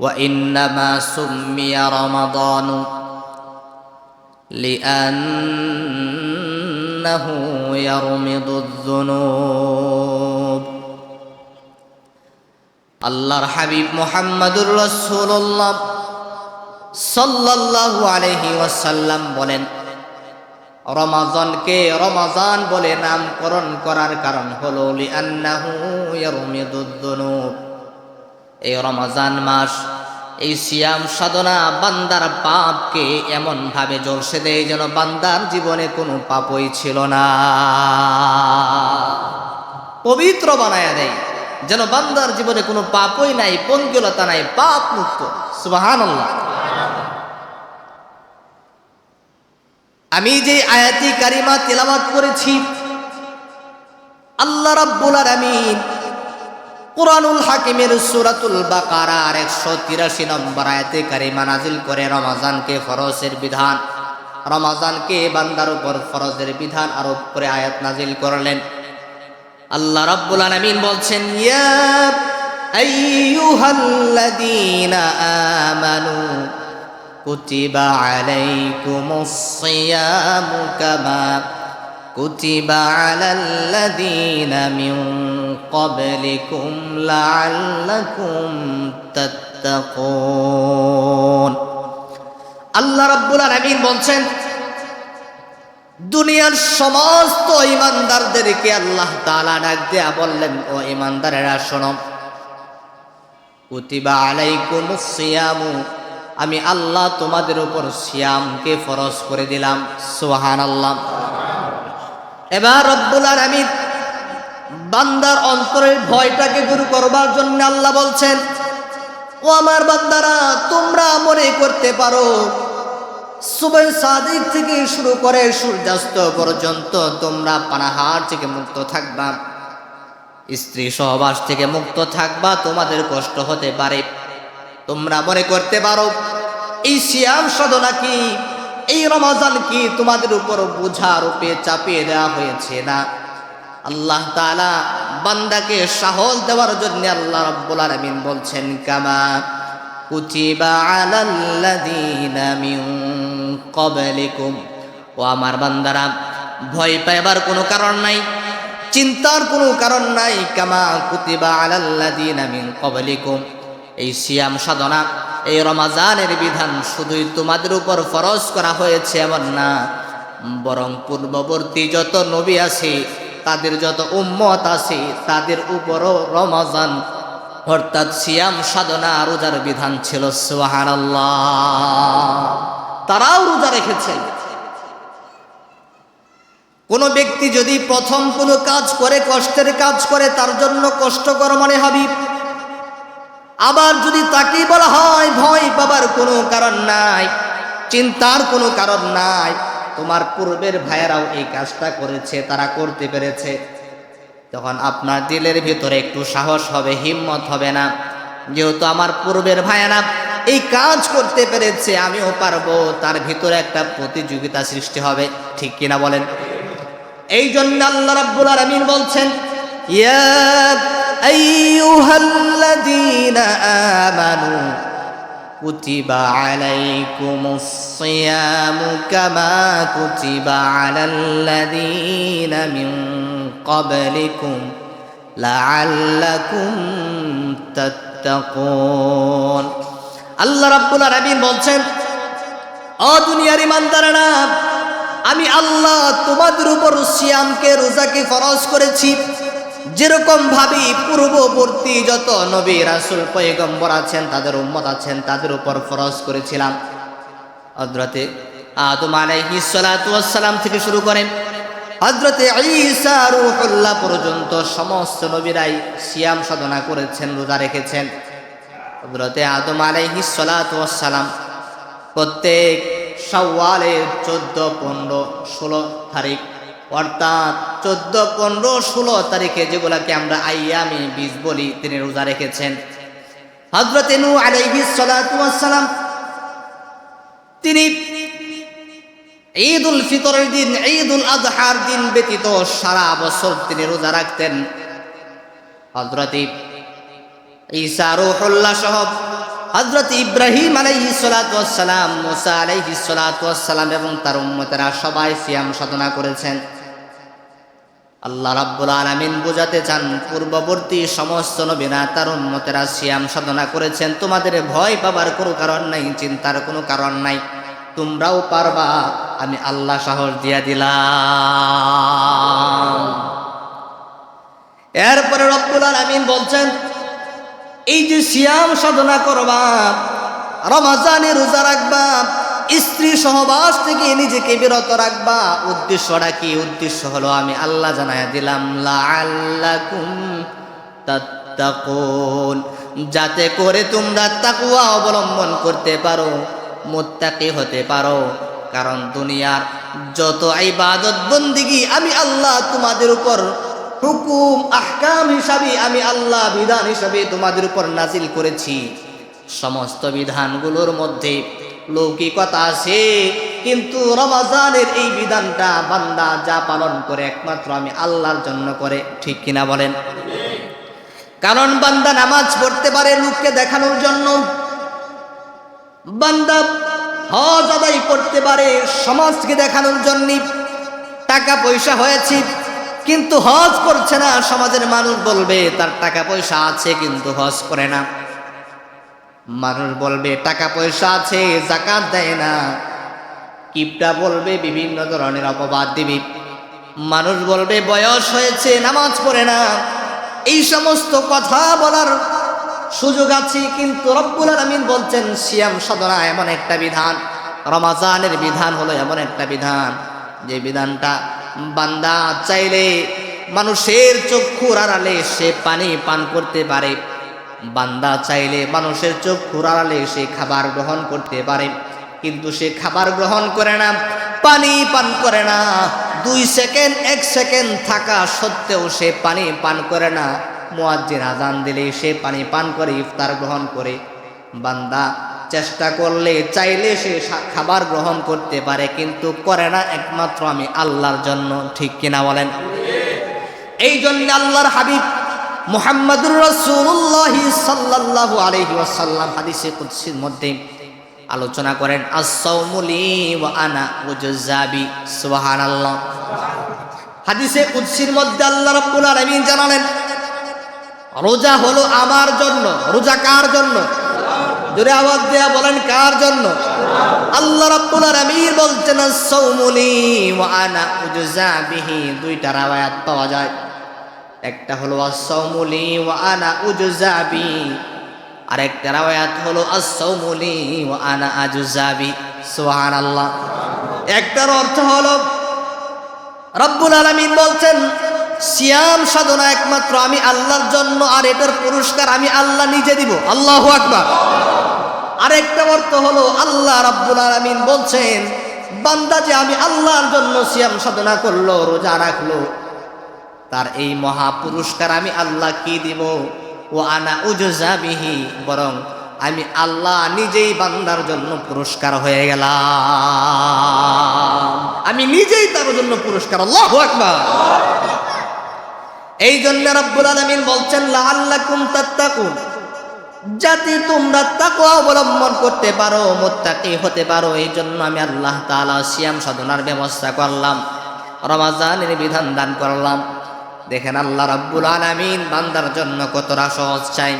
وإنما سمي رمضان لأنه يرمض الذنوب আল্লাহর হাবিব মোহাম্মদুর রসুল্লাহ সাল্লাল্লাহু আলাইহি ওয়াসাল্লাম বলেন রমাজানকে রমাজান বলে নামকরণ করার কারণ হলো লিআন্নাহু ইয়ারমিদুদ-দুনুব এই রমাজান মাস, এই সিয়াম সাধনা বান্দার পাপকে এমন ভাবে জলসে দেয় যেন বান্দার জীবনে কোনো পাপই ছিল না। পবিত্র বানায়া দেয় যেন বান্দার জীবনে কোনো পাপই নাই পঙ্কিলতা নাই, পাপ মুক্ত। সুবহানাল্লাহ। আমি যে আয়াতি কারিমা তেলাওয়াত করেছি, আল্লাহ রাব্বুল আলামিন কোরআনুল হাকিমের সূরাতুল বাকারার একশো তিরাশি নম্বর আয়াতে কারিমা নাজিল করে রমাজানকে ফরজের বিধান, রমাজানকে বান্দার উপর ফরজের বিধান আরোপ করে আয়াত নাজিল করলেন। আল্লাহ রাব্বুল আলামিন বলছেন, ইয়া আইয়ুহাল্লাযীনা আমানু কুতিবা আলাইকুমুস সিয়ামু কামা কুতিবা আলাল্লাযীনা মিন ক্বাবলিকুম লাআল্লাকুম তাত্তাকুন আল্লাহ রাব্বুল আলামিন বলছেন, দুনিয়ার সমস্ত ইমানদারদেরকে আল্লাহ তাআলা ডাক দেয়া বললেন, ও ইমানদারেরা শোনো। কুতিবা আলাইকুমুস সিয়ামু। আমি আল্লাহ তোমাদের উপর সিয়ামকে ফরজ করে দিলাম। সুবহানাল্লাহ। এবার রব্বুল আলামিন বান্দার অন্তরের ভয়টাকে দূর করবার জন্য আল্লাহ বলছেন, ও আমার বান্দারা, তোমরা মনে করতে পারো সুবের সাদিক থেকে শুরু করে সূর্যাস্ত পর্যন্ত তোমরা পানাহার থেকে মুক্ত থাকবা। স্ত্রী সহবাস থেকে মুক্ত থাকবা, তোমাদের কষ্ট হতে পারে। তোমরা মনে করতে পারো, এই সিয়াম সাধনা কি? এই রমাজান কি তোমাদের উপর বোঝা রূপে চাপিয়ে দেওয়া হয়েছে না? আল্লাহ তাআলা বান্দাকে সাহস দেওয়ার জন্য আল্লাহ রাব্বুল আলামিন বলছেন, কামা কুতিবা আলাল্লাযীনা মিন ক্বাবলিকুম। ও আমার বান্দারা, ভয় পাইবার কোনো কারণ নাই, চিন্তার কোনো কারণ নাই, কামা কুতিবা আলাল্লাযীনা মিন ক্বাবলিকুম। এই সিয়াম সাধনা, এই রমাজানের বিধান শুধুই তোমাদের উপর ফরজ করা হয়েছে এমন না। বরং পূর্ববর্তী যত নবী আছে, তাদের যত উম্মত আছে, তাদের উপরও রমাজান, অর্থাৎ সিয়াম সাধনা রোজার বিধান ছিল সুহান তারাও রোজা রেখেছেন। কোনো ব্যক্তি যদি প্রথম কোনো কাজ করে, কষ্টের কাজ করে, তার জন্য কষ্টকর মনে হবে আবার যদি তাকেই বলা হয়, ভয় পাবার কোনো কারণ নাই, চিন্তার কোনো কারণ নাই, তোমার পূর্বের ভাইয়েরাও এই কাজটা করেছে, তারা করতে পেরেছে। তখন আপনার দিলের ভিতরে একটু সাহস হবে, হিম্মত হবে না। যেহেতু আমার পূর্বের ভাইয়েরা এই কাজ করতে পেরেছে, আমিও পারব, তার ভিতরে একটা প্রতিযোগিতা সৃষ্টি হবে, ঠিক কিনা বলেন? এই জন্য আল্লাহ রাব্বুল আলামিন বলছেন, ইয়া আইয়ুহাল্লাযীনা আমানু, কুতিবা আলাইকুমুস সিয়ামু কামা কুতিবা আলাল্লাযীনা মিন ক্বাবলিকুম লাআল্লাকুম তাত্তাকুন। আল্লাহ রাব্বুল আলামিন বলছেন ও দুনিয়ার ইমানদারেরা, আমি আল্লাহ তোমাদের উপর সিয়ামকে, রোজাকে ফরজ করেছি। যেরকম ভাবে পূর্ববর্তী যত নবী রাসুল, পয়গম্বর আছেন, তাদের উম্মত আছেন, তাদের উপর ফরজ করেছিলাম। হজরতে আদম আলাইহিস সালাতু ওয়াস সালাম থেকে শুরু করেন হজরতে ঈসা রূহুল্লাহ পর্যন্ত সমস্ত নবীরাই সিয়াম সাধনা করেছেন, রোজা রেখেছেন। হজরতে আদম সালাম প্রত্যেক সওয়ালের চোদ্দ, পনেরো, ষোলো তারিখ অর্থাৎ চোদ্দ, পনেরো, ষোলো তারিখে যেগুলাকে আমরা আইয়ামি বীজ বলি, তিনি রোজা রেখেছেন। হজরত নু আলাইহি সালাম তিনি ঈদ উল ফিতরের দিন ঈদ উল আজহার দিন ব্যতীত সারা বছর তিনি রোজা রাখতেন। হজরত ঈসা রুহুল্লাহ সহ হজরত ইব্রাহিম আলাইহি সালাম মুসা আলাইহি সালাম এবং তার উম্মতেরা সবাই সিয়াম সাধনা করেছেন। আল্লাহ রাব্বুল আলামিন বোঝাতে চান, পূর্ববর্তী সমস্ত নবীরা তার উম্মতেরা সিয়াম সাধনা করেছেন। তোমাদের ভয় পাবার কোনো কারণ নাই, চিন্তার কোনো কারণ নাই। তোমরাও পারবা, আমি আল্লাহ সাহস দিয়া দিলাম। এরপরে রব্বুল আলামিন বলছেন, এই যে সিয়াম সাধনা করবা রমাজানে রোজা রাখবা স্ত্রী সহবাস থেকে নিজেকে বিরত রাখবা। উদ্দেশ্যটা কি? উদ্দেশ্য হলো আমি আল্লাহ জানায় দিলাম যাতে করে তোমরা তাকুয়া অবলম্বন করতে পারো, মুত্তাকি হতে পারো। কারণ দুনিয়ার যত ইবাদত বন্দিগি, আমি আল্লাহ তোমাদের উপর হুকুম, আহকাম হিসাবে আমি আল্লাহ বিধান হিসাবে তোমাদের উপর নাজিল করেছি। সমস্ত বিধানগুলোর মধ্যে লৌকিকতা আছে, কিন্তু রমাজানের এই বিধানটা বান্দা যা পালন করে একমাত্র আমি আল্লাহর জন্য করে, ঠিক কিনা বলেন? কারণ বান্দা নামাজ পড়তে পারে লোককে দেখানোর জন্য। বান্দা হজ আদায় করতে পারে সমাজকে দেখানোর জন্য। টাকা পয়সা হয়েছে, কিন্তু হজ করছে না, সমাজের মানুষ বলবে, তার টাকা পয়সা আছে, কিন্তু হজ করে না। মানুষ বলবে, টাকা পয়সা আছে, জাকাত দেয় না। কিপটা বলবে, বিভিন্ন ধরনের অপবাদ দিবি। মানুষ বলবে, বয়স হয়েছে, নামাজ পড়ে না। এই সমস্ত কথা বলার সুযোগ আছে, কিন্তু রব্বুল আলমিন বলছেন, সিয়াম সাধনা এমন একটা বিধান, রমাজানের বিধান হলো এমন একটা বিধান। যে বিধানটা বান্দা চাইলে মানুষের চক্ষুর আড়ালে সে পানি পান করতে পারে বান্দা চাইলে মানুষের চোখ আড়ালে সে খাবার গ্রহণ করতে পারে, কিন্তু সে খাবার গ্রহণ করে না, পানি পান করে না। দুই সেকেন্ড, এক সেকেন্ড থাকা সত্ত্বেও সে পানি পান করে না। মুয়াজ্জিন আজান দিলে সে পানি পান করে, ইফতার গ্রহণ করে। বান্দা চেষ্টা করলে, চাইলে সে খাবার গ্রহণ করতে পারে, কিন্তু করে না একমাত্র আমি আল্লাহর জন্য। ঠিক কিনা বলেন? এই জন্য আল্লাহর হাবিব মুহাম্মদুর রাসূলুল্লাহ সাল্লাল্লাহু আলাইহি ওয়াসাল্লাম হাদিসে কুদসির মধ্যে আলোচনা করেন আস-সাওমুলি ওয়া আনা উজজাবি সুবহানাল্লাহ। হাদিসে কুদসির মধ্যে আল্লাহ রাব্বুল আলামিন জানালেন, রোজা হলো আমার জন্য, রোজা কার জন্য? জোরে আওয়াজ দেয়া বলেন, কার জন্য? আল্লাহ রাব্বুল আলামিন বলছেন সাওমুলি আনা উজজা দুইটা রাওয়ায়াত পাওয়া যায়। একটা হলো আসাউমুলি ওয়া আনা উজজাবি আর একটা রাওয়ায়াত হলো আসাউমুলি ও আনা আজজাবি। সুবহানাল্লাহ। একটার অর্থ হলো, রব্বুল আলামিন বলছেন, সিয়াম সাধনা একমাত্র আমি আল্লাহর জন্য, আর এটার পুরস্কার আমি আল্লাহ নিজে দিব। আল্লাহু আকবার। আরেকটা অর্থ হলো, আল্লাহ রাব্বুল আলামিন বলছেন, বান্দা যে আমি আল্লাহর জন্য সিয়াম সাধনা করল, রোজা রাখল তার এই মহা পুরস্কার আমি আল্লাহ কি দিব? ও আনা উজাবিহি বরং আমি আল্লাহ নিজেই বান্দার জন্য পুরস্কার হয়ে গেলাম। আমি নিজেই তার জন্য পুরস্কার, আল্লাহ আকবার। এই জন্য রব্বুল আলামিন বলছেন, লাআল্লাকুম তাত্তাকুন। যাতে তোমরা তাকওয়া অবলম্বন করতে পারো, মুত্তাকি হতে পারো এই জন্য আমি আল্লাহ তাআলা সিয়াম সাধনার ব্যবস্থা করলাম, রমাজানের বিধান দান করলাম। দেখেন আল্লাহ রাব্বুল আলামিন বান্দার জন্য কতটা সহজ চাই।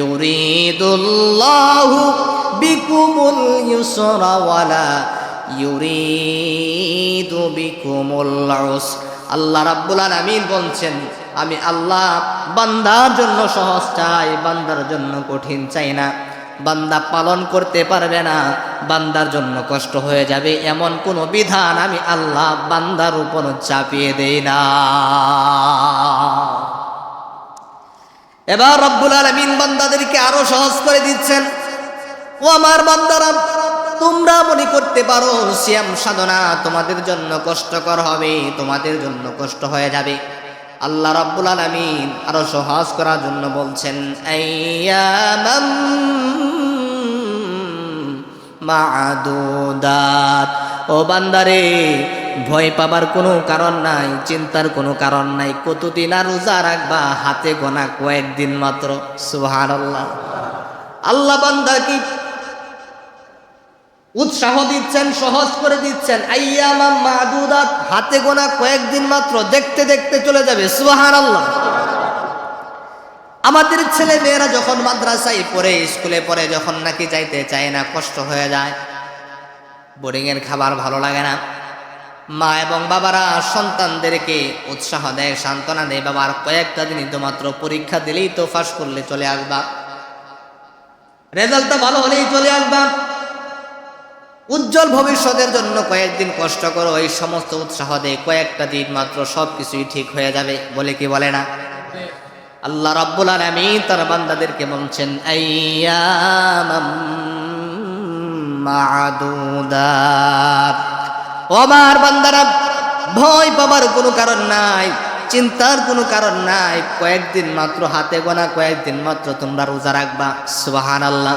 ইউরিদুল্লাহু বিকুমুল ইউসরা ওয়ালা ইউরিদু বিকুমুল উসর। আল্লাহ রাব্বুল আলামিন বলছেন, আমি আল্লাহ বান্দার জন্য সহজ চাই, বান্দার জন্য কঠিন চাই না। বান্দা পালন করতে পারবে না, বান্দার জন্য কষ্ট হয়ে যাবে। এমন কোনো বিধান আমি আল্লাহ বান্দার উপর চাপিয়ে দেই না। এবার রব্বুল আলমিন বান্দাদেরকে আরও সহজ করে দিচ্ছেন। ও আমার বান্দারা, তোমরা মনে করতে পারো সিয়াম সাধনা তোমাদের জন্য কষ্টকর হবে, তোমাদের জন্য কষ্ট হয়ে যাবে। আল্লাহ রাব্বুল আলামিন আরও সহজ করার জন্য বলছেন, আইয়ামাম মাদুদাত। ও বান্দারে, ভয় পাবার কোনো কারণ নাই, চিন্তার কোনো কারণ নাই, কতদিন আর রোজা রাখবা, হাতে গোনা কয়েকদিন মাত্র? সুবহানাল্লাহ। আল্লাহ বান্দা কি উৎসাহ দিচ্ছেন, সহজ করে দিচ্ছেন। মাদুদাত, হাতে গোনা কয়েকদিন মাত্র দেখতে দেখতে চলে যাবে সুহান আল্লাহ আমাদের ছেলে মেয়েরা যখন মাদ্রাসায় পড়ে, স্কুলে পড়ে, যখন নাকি যাইতে চায় না, কষ্ট হয়ে যায়। বোর্ডিংয়ের খাবার ভালো লাগে না। মা এবং বাবারা সন্তানদেরকে উৎসাহ দেয়, সান্ত্বনা দেয়, বাবার কয়েকটা দিনই তো মাত্র পরীক্ষা দিলেই তো ফাঁস করলে চলে আসবা। রেজাল্টটা ভালো হলেই চলে আসবা। উজ্জ্বল ভবিষ্যতের জন্য কয়েকদিন কষ্ট করো, এই সমস্ত উৎসাহ দেয় কয়েকটা দিন মাত্র সব কিছুই ঠিক হয়ে যাবে বলে কি বলে না? আল্লাহ রাব্বুল আলামিন তার বান্দাদেরকে বলছেন মাদুদাত বান্দারা, ভয় পাবার কোনো কারণ নাই, চিন্তার কোনো কারণ নাই, কয়েকদিন মাত্র হাতে গোনা, কয়েকদিন মাত্র তোমরা রোজা রাখবা। সুবহানাল্লাহ।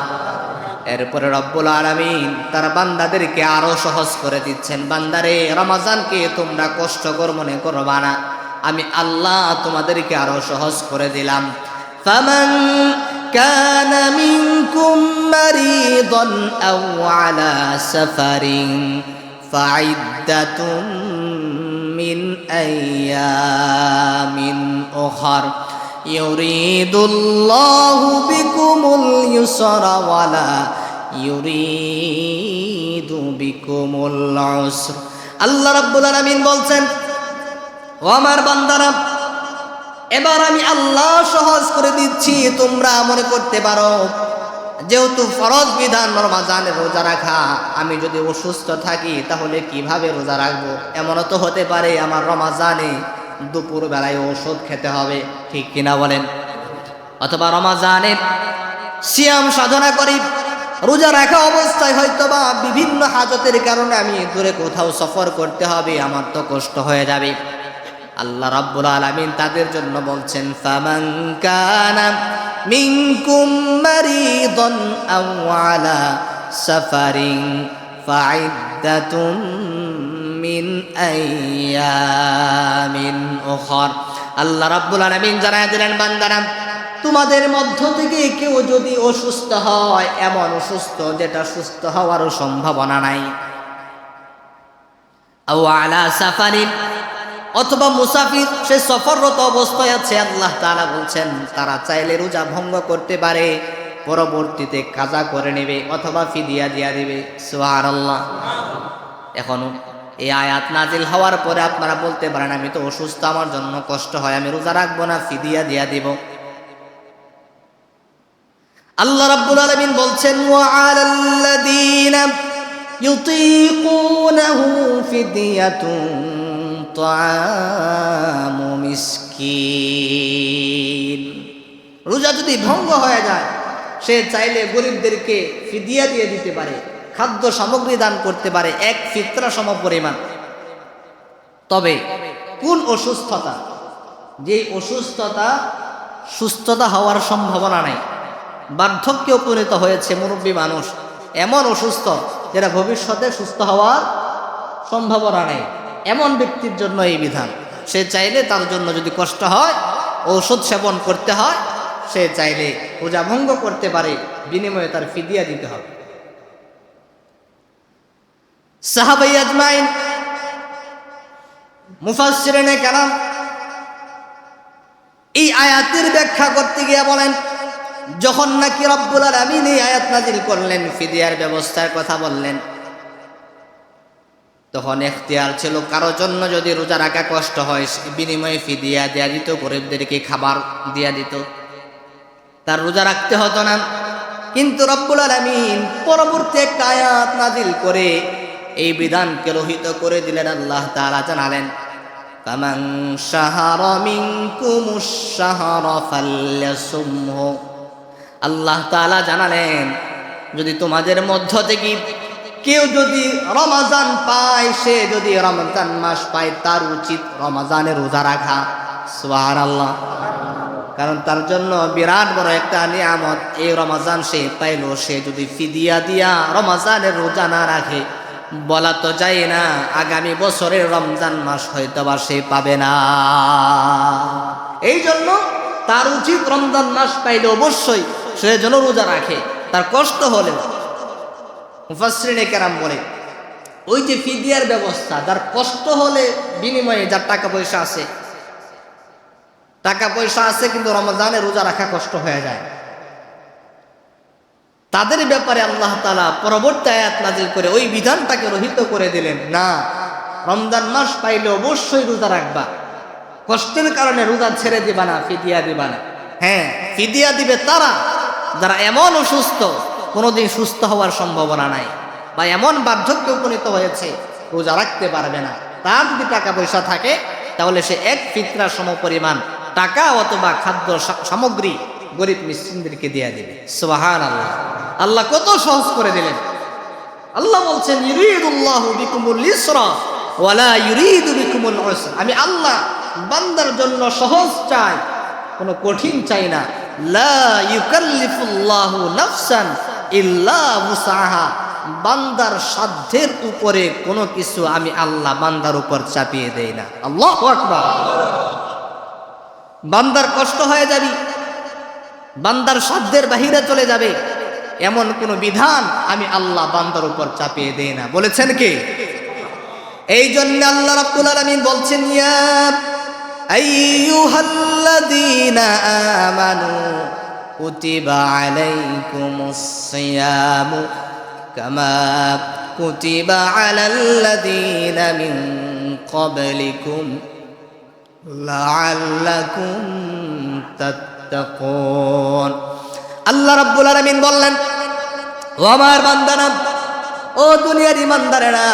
এরপরে রব্বুল আলামিন তার বান্দাদেরকে আরো সহজ করে দিচ্ছেন বান্দারে রমাজানকে তোমরা কষ্টকর মনে করবা না আমি আল্লাহ তোমাদেরকে আরো সহজ করে দিলাম ফামান كان منكم مريضا أو على سفر فعدة من أيام أخر يريد الله بكم اليسر ولا يريد بكم العسر আল্লাহ রাব্বুল আলামিন বলছেন ও আমার বান্দারা এবার আমি আল্লাহ সহজ করে দিচ্ছি তোমরা মনে করতে পারো যেহেতু ফরজ বিধান রমাজানের রোজা রাখা আমি যদি অসুস্থ থাকি তাহলে কিভাবে রোজা রাখবো এমনও তো হতে পারে আমার রমাজানে দুপুর বেলায় ওষুধ খেতে হবে, ঠিক কিনা বলেন? অথবা রমাজানের সিয়াম সাধনা করি, রোজা রাখা অবস্থায় হয়তো বা বিভিন্ন হাজতের কারণে আমি দূরে কোথাও সফর করতে হবে, আমার তো কষ্ট হয়ে যাবে। আল্লাহ রাব্বুল আলামিন তাদের জন্য বলছেন, ফামান কানা মিনকুম মারিদান আও আলা সাফারিন ফাইদ্দাতুম মিন উখর। আল্লাহ রাব্বুল আলামিন জানায় দিলেন, বান্দারা, তোমাদের মধ্য থেকে কেউ যদি অসুস্থ হয়, এমন অসুস্থ যেটা সুস্থ হওয়ারও সম্ভাবনা নাই। অথবা মুসাফির, সে সফররত অবস্থায় আছে, আল্লাহ তাআলা বলছেন, তারা চাইলে রোজা ভঙ্গ করতে পারে, পরবর্তীতে কাজা করে নেবে, অথবা ফিদিয়া দিয়া দিবে। সুবহানাল্লাহ। এখনও এই আয়াত নাজিল হওয়ার পরে আপনারা বলতে পারেন, আমি তো অসুস্থ, আমার জন্য কষ্ট হয়, আমি রোজা রাখব না, ফিদিয়া দিয়া দিব। আল্লাহ রাব্বুল আলামিন বলছেন, ওয়া আলাল্লাযীনা ইউতীকুনাহু ফিদিয়াতুন তাআমু মিসকিন। রোজা যদি ভঙ্গ হয়ে যায়, সে চাইলে গরিবদেরকে ফিদিয়া দিয়ে দিতে পারে। খাদ্য সামগ্রী দান করতে পারে এক ফিতরা সম পরিমাণ। তবে কোন অসুস্থতা? যে অসুস্থতা সুস্থতা হওয়ার সম্ভাবনা নেই। বার্ধক্যে উপনীত হয়েছে মুরব্বী মানুষ। এমন অসুস্থ যেটা ভবিষ্যতে সুস্থ হওয়ার সম্ভাবনা নেই। এমন ব্যক্তির জন্য এই বিধান। সে চাইলে তার জন্য যদি কষ্ট হয়, ঔষধ সেবন করতে হয়, সে চাইলে রোজা ভঙ্গ করতে পারে, বিনিময়ে তার ফিদিয়া দিতে হবে। সাহাবাই আজমাইন কালাম এই আয়াতের ব্যাখ্যা করতে গিয়ে বলেন, যখন নাকি রব্বুল আলামিন এই আয়াত নাজিল করলেন, ফিদিয়ার ব্যবস্থার কথা বললেন, তখন এখতিয়ার ছিল, কারও জন্য যদি রোজা রাখা কষ্ট হয় বিনিময়ে ফিদিয়া দেয়া দিত, গরিবদেরকে খাবার দিয়া দিত। তার রোজা রাখতে হতো না। কিন্তু রব্বুল আলামিন পরবর্তী একটা আয়াত নাজিল করে এই বিধানকে রহিত করে দিলেন আল্লাহ তাআলা জানালেন কামাং সাহার মিনকুমুশ শাহর আল্লাহ তাআলা জানালেন, যদি তোমাদের মধ্য থেকে কেউ যদি রমাজান পায়, সে যদি রমজান মাস পায়, তার উচিত রমাজানের রোজা রাখা। সোহার আল্লাহ কারণ তার জন্য বিরাট বড় একটা নিয়ামত, এই রমাজান সে পাইল, সে যদি ফিদিয়া দিয়া রমাজানের রোজা না রাখে বলা তো যায় না, আগামী বছরের রমজান মাস হয়তো বা সে পাবে না। এই জন্য তার উচিত রমজান মাস পাইলে অবশ্যই সে যেন রোজা রাখে, তার কষ্ট হলেও। মুফাসরিনে কেরাম বলে, ওই যে ফিদিয়ার ব্যবস্থা, যার কষ্ট হলে বিনিময়ে যার টাকা পয়সা আছে, টাকা পয়সা আছে কিন্তু রমজানে রোজা রাখা কষ্ট হয়ে যায়। তাদের ব্যাপারে আল্লাহ তালা পরবর্তী আয়াত নাজিল করে ওই বিধানটাকে রহিত করে দিলেন, না, রমজান মাস পাইলে অবশ্যই রোজা রাখবা। কষ্টের কারণে রোজা ছেড়ে দিবা না, ফিদিয়া দিবা না। হ্যাঁ ফিদিয়া দিবে তারা। যারা এমন অসুস্থ, কোনোদিন সুস্থ হওয়ার সম্ভাবনা নাই বা এমন বার্ধক্যে উপনীত হয়েছে, রোজা রাখতে পারবে না। তার যদি টাকা পয়সা থাকে, তাহলে সে এক ফিতরা সম পরিমাণ টাকা অথবা খাদ্য সামগ্রী গরিব মিসকিনদেরকে দিয়ে দিবে। সোহান আল্লাহ আল্লাহ কত সহজ করে দিলেন। আল্লাহ বলছেন আমি আল্লাহ বান্দার জন্য সহজ চাই, কোনো কঠিন চাই না। বান্দার সাধ্যের উপরে কোনো কিছু আমি আল্লাহ বান্দার উপর চাপিয়ে দেই না। আল্লাহু বান্দার কষ্ট হয়ে যাবি। বান্দার সাধ্যের বাহিরে চলে যাবে। এমন কোন বিধান আমি আল্লাহ বান্দার উপর চাপিয়ে দেই না। বলেছেন কি? এই জন্য আল্লাহ রাব্বুল আলামিন বলছেন, ইয়া আইয়ুহাল্লাযীনা আমানু কুতিবা আলাইকুমুস সিয়ামু কামা কুতিবা আলাল্লাযীনা মিন ক্বাবলিকুম লাআল্লাকুম তাত্তাকুন আল্লাহ রাব্বুল আলামিন বললেন, ও আমার বান্দারা, ও দুনিয়ার ইমানদারেরা,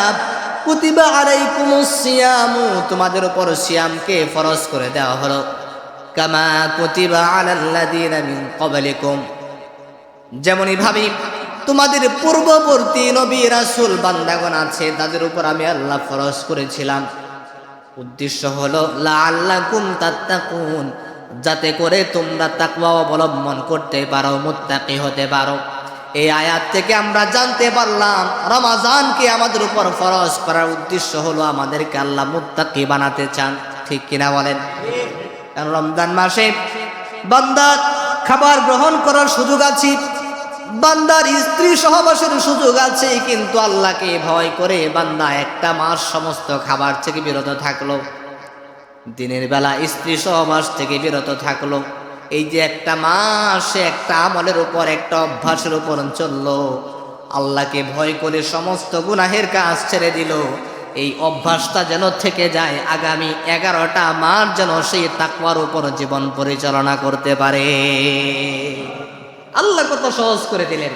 কুতিবা আলাইকুমুস সিয়ামু, তোমাদের উপর সিয়ামকে ফরজ করে দেওয়া হলো। কামা কুতিবা আলাল্লাযীনা মিন ক্বাবলিকুম। যেমনই ভাবি তোমাদের পূর্ববর্তী নবী রাসূল বান্দাগণ আছে, তাদের উপর আমি আল্লাহ ফরজ করেছিলাম। উদ্দেশ্য হলো লা লাআল্লাকুম তাত্তাকুন। যাতে করে তোমরা তাকওয়া অবলম্বন করতে পারো, মুত্তাকি হতে পারো। এই আয়াত থেকে আমরা জানতে পারলাম, রমাজানকে আমাদের উপর ফরজ করার উদ্দেশ্য হলো আমাদেরকে আল্লাহ মুত্তাকি বানাতে চান। ঠিক কিনা বলেন? কারণ রমজান মাসে বান্দার খাবার গ্রহণ করার সুযোগ আছে, বান্দার স্ত্রী সহবাসের সুযোগ আছে, কিন্তু আল্লাহকে ভয় করে বান্দা একটা মাস সমস্ত খাবার থেকে বিরত থাকল। দিনের বেলা স্ত্রী সহবাস থেকে বিরত থাকল। এই যে একটা মাস, একটা আমলের উপর, একটা অভ্যাসের উপর চলল। আল্লাহকে ভয় করে সমস্ত গুনাহের কাজ ছেড়ে দিল। এই অভ্যাসটা যেন থেকে যায়, আগামী এগারোটা মাস যেন সেই তাকওয়ার উপর জীবন পরিচালনা করতে পারে। আল্লাহ কত সহজ করে দিলেন।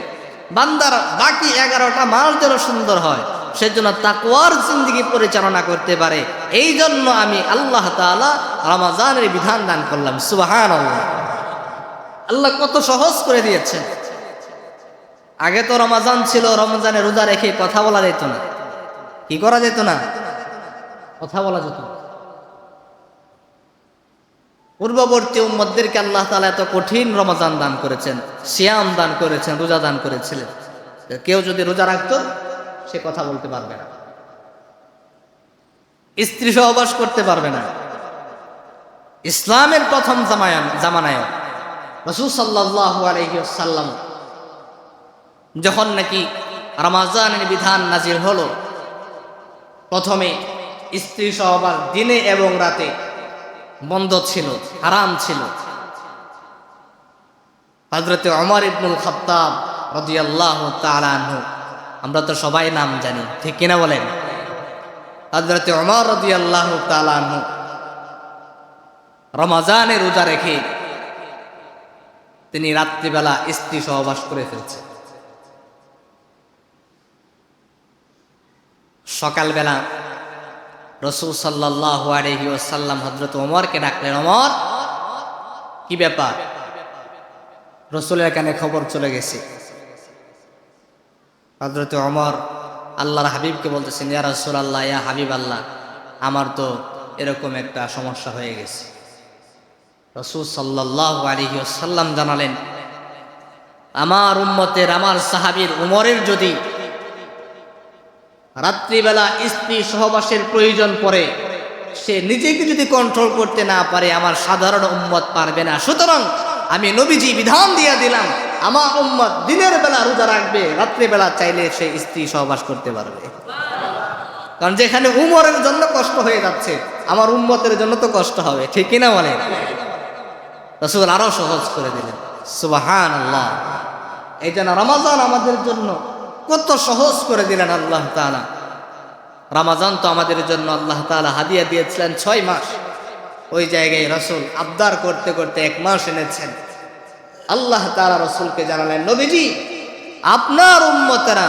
বান্দার বাকি এগারোটা মাস যেন সুন্দর হয়। সেজন্য তাকওয়ার জিন্দগি পরিচালনা করতে পারে। এই জন্য আমি আল্লাহ তাআলা রমাজানের বিধান দান করলাম। সুবাহান আল্লাহ কত সহজ করে দিয়েছেন। আগে তো রমাজান ছিল, রমজানে রোজা রেখে কথা বলা যেত না। কি করা যেত না? কথা বলা যেত পূর্ববর্তী উম্মদদেরকে আল্লাহ তালা এত কঠিন রমাজান দান করেছেন, সিয়াম দান করেছেন, রোজা দান করেছিলেন। কেউ যদি রোজা রাখতো সে কথা বলতে পারবে না। স্ত্রী সহবাস করতে পারবে না। ইসলামের প্রথম জামায়ান জামানায় রসুল সাল্লাহ আলহিসাল্লাম যখন নাকি রমাজানের বিধান নাজির হলো, প্রথমে স্ত্রী সহবাস দিনে এবং রাতে বন্ধ ছিল, হারাম ছিল। হজরতে অমর ইবনুল খত্তাব রদিয়াল্লাহ তালানহু আমরা তো সবাই নাম জানি, ঠিক কিনা বলেন? অমর রদিয়াল্লাহ তালানহু রমাজানে রোজা রেখে তিনি রাত্রিবেলা স্ত্রী সহবাস করে ফেলছে। সকালবেলা রসুল সাল্লাহ আলহি ওসাল্লাম হজরত ওমরকে ডাকলেন ওমর কি ব্যাপার? রসুলের কানে খবর চলে গেছে। হজরত ওমর আল্লাহর হাবিবকে বলতেছেন, ইয়া রসুল আল্লাহ ইয়া হাবিব আল্লাহ আমার তো এরকম একটা সমস্যা হয়ে গেছে। রসুল সাল্লাহ আলহি সাল্লাম জানালেন, আমার উম্মতের, আমার সাহাবির উমরের যদি রাত্রিবেলা স্ত্রী সহবাসের প্রয়োজন পড়ে, সে নিজেকে যদি কন্ট্রোল করতে না পারে, আমার সাধারণ উম্মত পারবে না। সুতরাং আমি নবীজি বিধান দিয়ে দিলাম আমার উম্মত দিনের বেলা রোজা রাখবে রাত্রিবেলা চাইলে সে স্ত্রী সহবাস করতে পারবে। কারণ যেখানে উমরের জন্য কষ্ট হয়ে যাচ্ছে, আমার উম্মতের জন্য তো কষ্ট হবে, ঠিক কিনা বলে রসুল আরও সহজ করে দিলেন সুবাহান আল্লাহ এই জন্য রমাজান আমাদের জন্য কত সহজ করে দিলেন আল্লাহ তাআলা। রমাজান তো আমাদের জন্য আল্লাহ তাআলা হাদিয়া দিয়েছিলেন ছয় মাস। ওই জায়গায় রসুল আবদার করতে করতে এক মাস এনেছেন। আল্লাহ তাআলা রসুলকে জানালেন, নবীজি, আপনার উম্মতেরা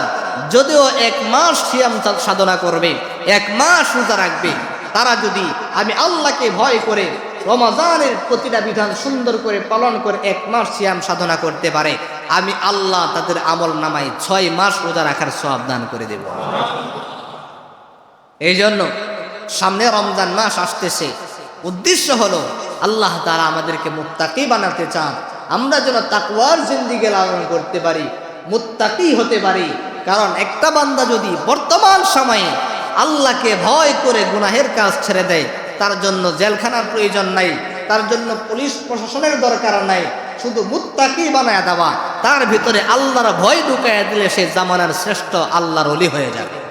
যদিও এক মাস সিয়াম সাধনা করবে, এক মাস রোজা রাখবে, তারা যদি আমি আল্লাহকে ভয় করে রমাজানের প্রতিটা বিধান সুন্দর করে পালন করে এক মাস সিয়াম সাধনা করতে পারে, আমি আল্লাহ তাদের আমল নামাই ছয় মাস রোজা রাখার সব দান করে দেব। এই জন্য সামনে রমজান মাস আসতেছে, উদ্দেশ্য হলো আল্লাহ তারা আমাদেরকে মুত্তাকি বানাতে চান। আমরা যেন তাকওয়ার জিন্দিগি লালন করতে পারি, মুত্তাকি হতে পারি। কারণ একটা বান্দা যদি বর্তমান সময়ে আল্লাহকে ভয় করে গুনাহের কাজ ছেড়ে দেয়, তার জন্য জেলখানার প্রয়োজন নাই, তার জন্য পুলিশ প্রশাসনের দরকার নাই, শুধু মুত্তাকি বানায় দেওয়া, তার ভিতরে আল্লাহর ভয় ঢুকাইয়া দিলে সে জামানার শ্রেষ্ঠ আল্লাহর অলি হয়ে যাবে।